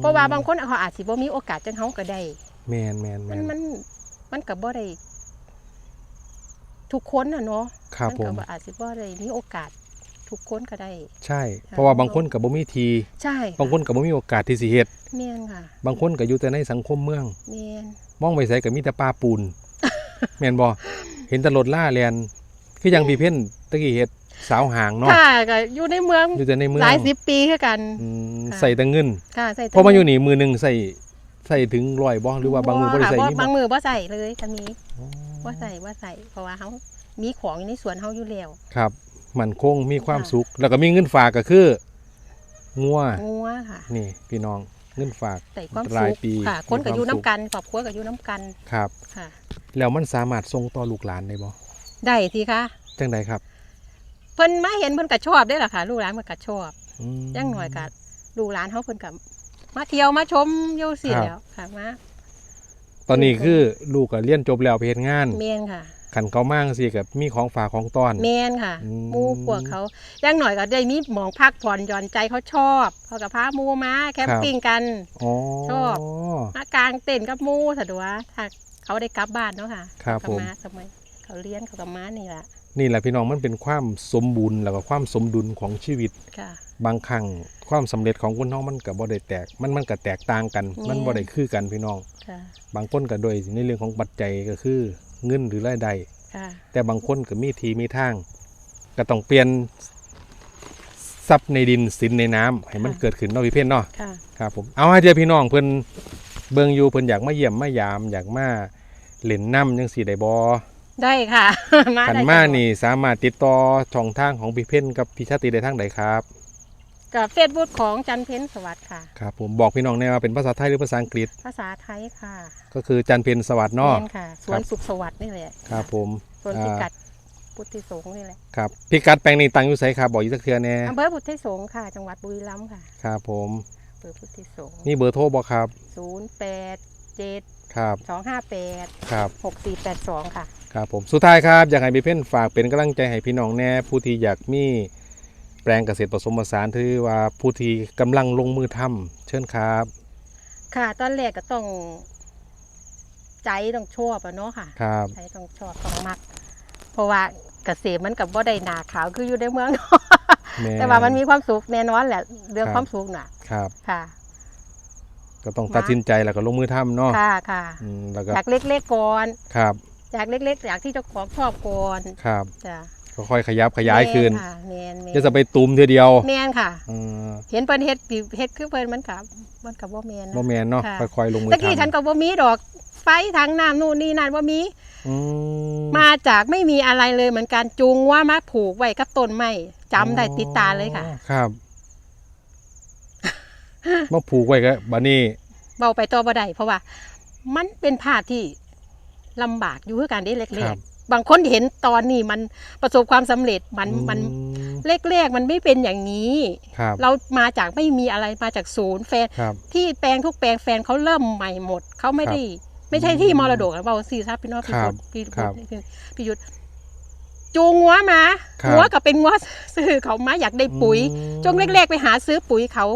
Speaker 1: เพราะว่าบางคนเขาอาจสิบ่มีโอกาสจังเฮาก็ได้
Speaker 2: แมนแมนแม
Speaker 1: มัน
Speaker 2: น
Speaker 1: มันมันก็บ่ได้ ทุกคนน่ะเนาะ
Speaker 2: ครับ
Speaker 1: มัน
Speaker 2: ผ
Speaker 1: ก็
Speaker 2: ม
Speaker 1: บ่อาจสิบ่ได้มีโอกาสทุกคนก็ได้
Speaker 2: ใช่ เพราะว่าบางคนกับบ่มีที
Speaker 1: ใช่ะ
Speaker 2: บางคนกับบ่มีโอกาสที่สิเฮ็ด
Speaker 1: แม่นค่ะ
Speaker 2: บางคนก็อยู่แต่ในสังคมเมือง
Speaker 1: แม่น
Speaker 2: มองไปไสก็มีแต่ป่าปูนแม่นบ่เห็นแต่รถล่าแลนคืออย่างพี่เพ่นตะกี้เฮ็ดสาวหางเนาะ
Speaker 1: ค่ะก็อยู่ในเมือง
Speaker 2: อยู่แต่ในเมือง
Speaker 1: หลายสิบปีคือกัน
Speaker 2: อืม
Speaker 1: ค่ะ
Speaker 2: ใส่แต่เงิน
Speaker 1: ค่ะใส่แต่
Speaker 2: เพราะมาอยู่นี่มือหนึงใส่ใส่ถึงร้อยบ่หรือว่าบางมือบ่ได้ใส่
Speaker 1: ค่ะ
Speaker 2: นี่
Speaker 1: บาง
Speaker 2: บ่
Speaker 1: มือบ่ใส่เลยก็มี
Speaker 2: อ๋อ
Speaker 1: บ่ใส่บ่ใส่เพราะว่าเฮามีของอยู่ในสวนเฮาอยู่แล้ว
Speaker 2: ครับมันคงมีความ
Speaker 1: ค่ะ
Speaker 2: สุข แล้วก็มีเงินฝากก็คืองัว
Speaker 1: งัวค่ะ
Speaker 2: นี่ พี่น้องเงินฝาก
Speaker 1: แต่ความ
Speaker 2: ราย
Speaker 1: สุข
Speaker 2: ปี
Speaker 1: ค่ะคนก็
Speaker 2: มีความ
Speaker 1: อยู่น้ำ
Speaker 2: สุข
Speaker 1: กันครอบครัวก็อยู่น้ำกัน
Speaker 2: ครับ
Speaker 1: ค่ะ
Speaker 2: แล้วมันสามารถส่งต่อลูกหลานได้บ่
Speaker 1: ได้สิคะ
Speaker 2: จังไดครับ
Speaker 1: เพิ่นมาเห็นเพิ่นก็ชอบได้อล่ะค่ะ ลูกหลานเพิ่นก็ชอบ
Speaker 2: อืม
Speaker 1: อยังหน่อยก็ลูกหลานเฮาเพิ่นก็มาเที่ยวมาชมอยู่สิ
Speaker 2: ครับ
Speaker 1: แล้วค่ะมา
Speaker 2: ตอนนี้คือลูกก็เรียนจบแล้วไปเฮ็ดงาน
Speaker 1: แม่นค่ะ
Speaker 2: ขันเขามากสิกับมีของฝากของต้อน
Speaker 1: แม่นค่ะ
Speaker 2: อืม
Speaker 1: หมู่พวกเขาอยังหน่อยก็ได้มีหมองพักผ่อนหย่อนใจเขาชอบเขาก็พาหมู่มาแคมปิ้งกัน
Speaker 2: อ๋อ
Speaker 1: ชอบมากางเต็นท์กับหมู่สะดวกถ้าเขาได้กลับบ้านเนาะค่ะ
Speaker 2: ครับ
Speaker 1: ก็
Speaker 2: ผม
Speaker 1: มาสมัยเขาเลี้ยงเขาก็มานี่ล่ะ
Speaker 2: นี่แหละพี่น้องมันเป็นความสมบูรณ์แล้วก็ความสมดุลของชีวิต
Speaker 1: ค่ะ
Speaker 2: บางครั้งความสำเร็จของคนเฮามันก็บ่ได้แตก มันมันก็แตกต่างกัน
Speaker 1: แม่
Speaker 2: มันบ่ได้คือกันพี่น้อง
Speaker 1: ค่ะ
Speaker 2: บางคนก็โดยในเรื่องของปัจจัยก็คือเงินหรือรายได้
Speaker 1: ค่ะ
Speaker 2: แต่บางคนก็มีทีมีทาง ก็ต้องเปลี่ยนทรัพย์ในดินสินในน้ำให้มันเกิดขึ้นเนาะพี่เพ่นเนาะ
Speaker 1: ค่ะ
Speaker 2: ครับผมเอาให้เดียวพี่น้องเพิ่นเบิ่งอยู่เพิ่นอยากมาเยี่ยมมายามอยากมาเล่นน้ำจังสี่ได้บ่
Speaker 1: ได้ค่ะมา
Speaker 2: ขัน
Speaker 1: ได้
Speaker 2: มา
Speaker 1: ตลอด
Speaker 2: นี่สามารถติดต่อช่องทางของพี่เพ่นกับพี่ชาติได้ทางใดครับ
Speaker 1: กับเฟซบุ๊กของจันเพ็ญสวัสดิ์ค่ะ
Speaker 2: ครับผมบอกพี่น้องแน่ว่าเป็นภาษาไทยหรือภาษาอังกฤษ
Speaker 1: ภาษาไทยค่ะ
Speaker 2: ก็คือจันเพ็ญสวัสดิ์เนาะ
Speaker 1: แม่นค่ะ สวนสุขสวัสดิ์นี่แหละ
Speaker 2: ครับผม
Speaker 1: สวนพิกัดพุทธิสงฆ์นี่แหละ
Speaker 2: ครับพี่กัดแปลงนี้ตั้งอยู่ไสครับบอกอีกสักเทื่อแน่
Speaker 1: อำเภอพุทธิสงฆ์ค่ะ จังหวัดบุรีรัมย์ค่ะ
Speaker 2: ครับผม
Speaker 1: อำเภอพุทธิสงฆ์
Speaker 2: มีเบอร์โทรบ่ครับ
Speaker 1: ศูนย์แปดเจ็ด
Speaker 2: ครับ
Speaker 1: สองห้าแปด
Speaker 2: ครับ
Speaker 1: หกสี่แปดสองค่ะ
Speaker 2: ครับผมสุดท้ายครับอยากให้พี่เพ่นฝากเป็นกำลังใจให้พี่น้องแน่ผู้ที่อยากมีแปลงเกษตรผสมผสานถือว่าผู้ที่กำลังลงมือทำเชิญครับ
Speaker 1: ค่ะ ตอนแรกก็ต้อง ใจต้องชอบอะเนาะค่ะ
Speaker 2: ครับ
Speaker 1: ใจต้องชอบต้องมัก เพราะว่าเกษตรมันกับบ่ได้หนาขาวคืออยู่ในเมือง
Speaker 2: แม่
Speaker 1: แต่ว่ามันมีความสุขแน่นอนแหละเรื่อง
Speaker 2: ครับ
Speaker 1: ความสุขน่ะ
Speaker 2: ครับ
Speaker 1: ค่ะ
Speaker 2: ก็ต้องตัดสินใจแล้วก็ลงมือทำเนาะ
Speaker 1: ค่ะค่ะ
Speaker 2: อืมแล้วก็
Speaker 1: จากเล็กๆก่อน
Speaker 2: ครับ
Speaker 1: จากเล็กๆจากที่เจ้าของชอบก่อน
Speaker 2: ครับ
Speaker 1: จ้ะ
Speaker 2: ก็ ค่อยขยับขยายคืน
Speaker 1: แม่ค่ะแมนแมน
Speaker 2: จะจะไปตุมเทีเดียว
Speaker 1: แมนค่ะ
Speaker 2: อืม
Speaker 1: เห็นเพิ่นเฮ็ดปีเฮ็ดคือเพิ่นมันกับมันกับบ่แมน
Speaker 2: บ่
Speaker 1: นะ
Speaker 2: แมนเนาะ
Speaker 1: ค่ะ
Speaker 2: ค่อยๆลงมือ
Speaker 1: ตะกี้ฉัน
Speaker 2: ทำ
Speaker 1: ก็บ่มีดอกไฟทางน้ำนู่นนี่นั่นบ่มี
Speaker 2: อืม
Speaker 1: มาจากไม่มีอะไรเลยเหมือนกันจูงว่ามาผูกไว้กับต้นไม้จำได้ติดตาเลยค่ะ
Speaker 2: อ๋อครับมาผูกไว้กับบัดนี้
Speaker 1: เบาไปต่อบ่ได้เพราะว่า มันเป็นภาพที่ลำบากอยู่คือการได้เล็
Speaker 2: ค
Speaker 1: ก
Speaker 2: รับ
Speaker 1: ๆ บางคนเห็นตอนนี้มันประสบความสำเร็จมันมัน
Speaker 2: อืม
Speaker 1: แรกๆมันไม่เป็นอย่างนี้
Speaker 2: ครับ
Speaker 1: เรามาจากไม่มีอะไรมาจากศูนย์แฟน
Speaker 2: ครับ
Speaker 1: ที่แปลงทุกแปลงแฟนเขาเริ่มใหม่หมดเขาไม่
Speaker 2: ครับ
Speaker 1: ได้ไม่ใช่ที่มรดกนะเบาซีครับพี่น้องพี่
Speaker 2: ครั
Speaker 1: ยุ
Speaker 2: บ
Speaker 1: ทธพี่
Speaker 2: ครั
Speaker 1: ยุท
Speaker 2: บ
Speaker 1: ธพี่พี่ยุทธจูงงัวมา
Speaker 2: ครับ
Speaker 1: งัวก็เป็นงัวซื้อเขามาอยากได้ปุ๋ย
Speaker 2: อืม
Speaker 1: จงแรกๆไปหาซื้อปุ๋ยเขา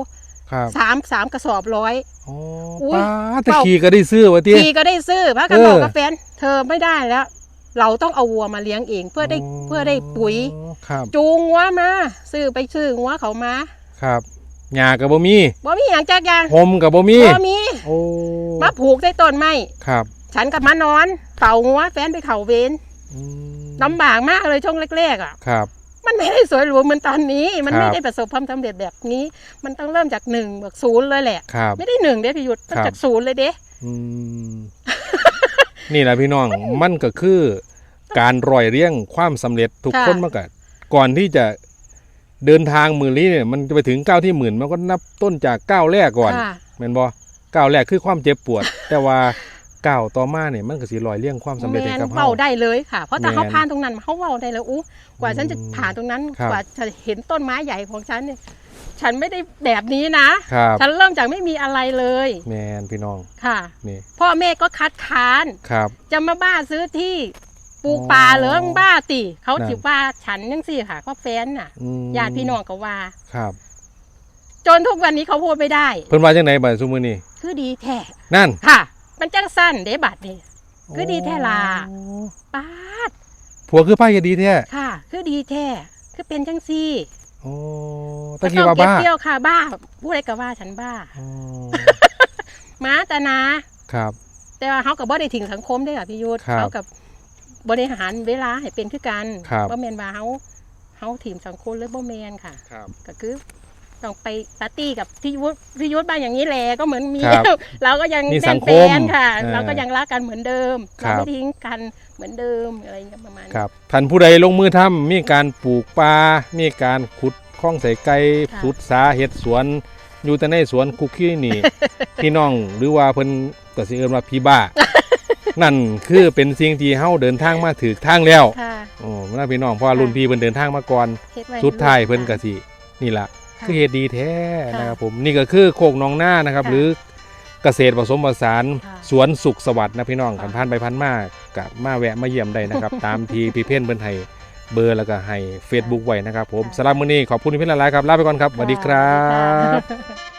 Speaker 2: ครับ
Speaker 1: สามสามกระสอบร้อย
Speaker 2: อ๋อ
Speaker 1: อุ๊ย
Speaker 2: ป้าตะ
Speaker 1: เป้า
Speaker 2: ขี่ก็ได้ซื้อวะที
Speaker 1: ทีก็ได้ซื้อพระกัน
Speaker 2: เออ
Speaker 1: บอกกับแฟนเธอไม่ได้แล้ว เราต้องเอาวัวมาเลี้ยงเองเพื่อได้เพื่อได้ปุ๋ย
Speaker 2: ครับ
Speaker 1: จูงงัวมาซื้อไปซื้องัวเขามา
Speaker 2: ครับหญ้ากับบ่มี
Speaker 1: บ่มีอย่างจากอย่าง
Speaker 2: หมกับบ่มี
Speaker 1: บ่มี
Speaker 2: โอ้
Speaker 1: มาผูกใต้ต้นไม้
Speaker 2: ครับ
Speaker 1: ฉันกับมานอนเป่างัวแฟนไปเขาเวน
Speaker 2: อืม
Speaker 1: ลำบากมากเลยช่วงแรกๆอะ
Speaker 2: ครับ
Speaker 1: มันไม่ได้สวยหรูเหมือนตอนนี้ มัน
Speaker 2: ครับ
Speaker 1: ไม่ได้ประสบความสำเร็จแบบนี้ มันต้องเริ่มจากหนึ่งบวกศูนย์เลยแหละ
Speaker 2: ครับ
Speaker 1: ไม่ได้หนึ่งเด้พี่ยุทธต้อง
Speaker 2: ครับ
Speaker 1: จากศูนย์เลยเด้
Speaker 2: อืมนี่แหละพี่น้องมันก็คือการรอยเรียงความสำเร็จทุก
Speaker 1: ค่ะ
Speaker 2: คนมันก็ก่อนที่จะเดินทางหมื่นลี้เนี่ยมันจะไปถึงก้าวที่หมื่นมันก็นับต้นจากก้าวแรกก่อน
Speaker 1: ค่ะ
Speaker 2: แม่นบ่ก้าวแรกคือความเจ็บปวด แต่ว่าก้าวต่อมาเนี่ยมันก็สิรอยเรียงความสำเร็จ
Speaker 1: แม
Speaker 2: ให้
Speaker 1: น
Speaker 2: กับเฮา
Speaker 1: เบาได้เลยค่ะ เพราะแต่
Speaker 2: แม่น
Speaker 1: เขาผ่านตรงนั้นเขาเบาได้แล้วอู้กว่าฉันจะ
Speaker 2: อืม
Speaker 1: ผ่านตรงนั้น
Speaker 2: ครับ
Speaker 1: กว่าจะเห็นต้นไม้ใหญ่ของฉันเนี่ย ฉันไม่ได้แบบนี้นะ
Speaker 2: ครับ
Speaker 1: ฉันเริ่มจากไม่มีอะไรเลย
Speaker 2: แมนพี่น้อง
Speaker 1: ค่ะ
Speaker 2: นี่
Speaker 1: พ่อแม่ก็คัดค้าน
Speaker 2: ครับ
Speaker 1: จะมาบ้าซื้อที่ปลูก
Speaker 2: อ๋อ
Speaker 1: ป่าเหลืองบ้าติ เขา
Speaker 2: นั่น
Speaker 1: จิว่าฉันยังสิค่ะก็แฟนน่ะ
Speaker 2: อืม
Speaker 1: ญาติพี่น้องก็ว่า
Speaker 2: ครับ
Speaker 1: จนทุกวันนี้เขาพูดไม่ได้
Speaker 2: เพิ่นว่าจังไดบัดซุมื้อนี้
Speaker 1: คือดีแท้
Speaker 2: นั่น
Speaker 1: ค่ะ มันจังสั้นเด้บัดนี่คือดีแท้ล่ะ
Speaker 2: โอ้
Speaker 1: ป้าด
Speaker 2: ผัวคือป้าจะดีแท้
Speaker 1: ค่ะ คือดีแท้ คือเป็นจังซี่
Speaker 2: โอ้ตะกี้ว่า
Speaker 1: ก็ต้อง
Speaker 2: บ้า
Speaker 1: เก็บเกี่ยวค่ะบ้าผู้ใดก็ว่าฉันบ้า
Speaker 2: อ๋อ
Speaker 1: มาแต่นา
Speaker 2: ครับ
Speaker 1: แต่ว่าเขากับบ่ได้ถึงสังคมได้อค่ะพี่ยุทธ
Speaker 2: ครับ
Speaker 1: เขากับบริหารเวลาให้เป็นคือกัน
Speaker 2: ครับ
Speaker 1: บ่แม่นว่าเขาเขาทีมสังคมหรือบ่แม่นค่ะ
Speaker 2: ครับ
Speaker 1: ก็คือต้องไปปาร์ตี้กับพี่ยุทธพี่ยุทธบ้างอย่างนี้แหละก็เหมือนมี
Speaker 2: ครับ
Speaker 1: เราก็ยัง
Speaker 2: มี
Speaker 1: แน่
Speaker 2: สั
Speaker 1: น
Speaker 2: งค
Speaker 1: แฟ
Speaker 2: ม
Speaker 1: นค่ะ
Speaker 2: เออ
Speaker 1: เราก็ยังรักกันเหมือนเดิม
Speaker 2: ครั
Speaker 1: เรา
Speaker 2: บ
Speaker 1: ไม่ทิ้งกันเห มือนเดิมอะไรอย่างเงี้ยประมาณนี้
Speaker 2: ครับท่านผู้ใดลงมือทำมีการปลูกปลา มีการขุดคลองใส่ไก่
Speaker 1: ค่ะ
Speaker 2: สุดสาเห็ดสวน อยู่แต่ในสวนคุกกี้นี่ พี่น้องหรือว่าเพิ่นก็สิเอิ้นว่าพี่บ้า นั่นคือเป็นสิ่งที่เฮาเดินทางมาถึกทางแล้ว
Speaker 1: ค่ะ
Speaker 2: อ๋อนะพี่น้องเพราะว่ารุ่นพี่เพิ่นเดินทางมาก่อน
Speaker 1: เฮ็ดไว้
Speaker 2: สุดท้ายเพิ่นก็
Speaker 1: ค่ะ
Speaker 2: สินี่ล่ะ
Speaker 1: ค่ะ
Speaker 2: คือเฮ็ดดีแท้
Speaker 1: ค่ะ
Speaker 2: นะครับผมนี่ก็คือโคกหนองหน้านะครับ
Speaker 1: ค่ะ
Speaker 2: หรือ เกษตรผสมผสาน
Speaker 1: ค่ะ
Speaker 2: สวนสุขสวัสดิ์นะพี่น้อง
Speaker 1: ค่ะ
Speaker 2: กันผ่านไปผ่านมากับมาแวะมาเยี่ยมได้นะครับ ตามที่พี่เพ่นเพิ่นให้เบอร์แล้วก็ให้ Facebook ไว้นะครับผม
Speaker 1: ค่ะ
Speaker 2: สำหรับมื้อนี้ขอบคุณพี่เพ่นหลายๆครับลาไปก่อนครับสวัสดีครั
Speaker 1: สวัสดี
Speaker 2: บ
Speaker 1: ค่ะ